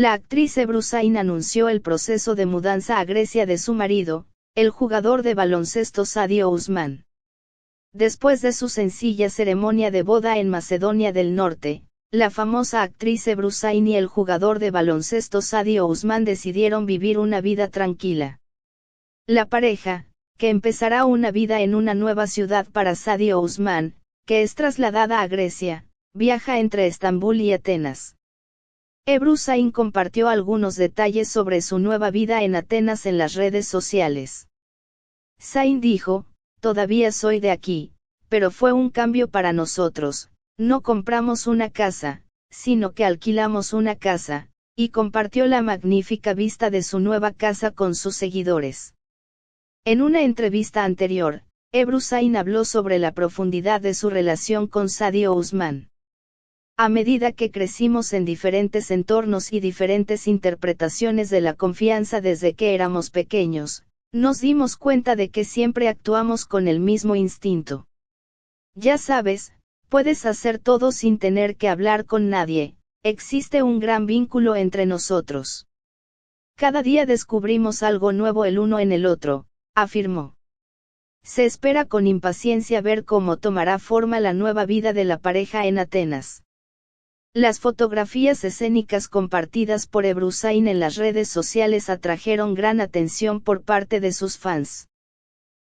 La actriz Ebrusain anunció el proceso de mudanza a Grecia de su marido, el jugador de baloncesto Sadio Usman. Después de su sencilla ceremonia de boda en Macedonia del Norte, la famosa actriz Ebrusain y el jugador de baloncesto Sadio Usman decidieron vivir una vida tranquila. La pareja, que empezará una vida en una nueva ciudad para Sadio Usman, que es trasladada a Grecia, viaja entre Estambul y Atenas. Ebru Sain compartió algunos detalles sobre su nueva vida en Atenas en las redes sociales. Sain dijo, todavía soy de aquí, pero fue un cambio para nosotros, no compramos una casa, sino que alquilamos una casa, y compartió la magnífica vista de su nueva casa con sus seguidores. En una entrevista anterior, Ebru Sain habló sobre la profundidad de su relación con Sadio Usman. A medida que crecimos en diferentes entornos y diferentes interpretaciones de la confianza desde que éramos pequeños, nos dimos cuenta de que siempre actuamos con el mismo instinto. Ya sabes, puedes hacer todo sin tener que hablar con nadie, existe un gran vínculo entre nosotros. Cada día descubrimos algo nuevo el uno en el otro, afirmó. Se espera con impaciencia ver cómo tomará forma la nueva vida de la pareja en Atenas. Las fotografías escénicas compartidas por Ebrusain en las redes sociales atrajeron gran atención por parte de sus fans.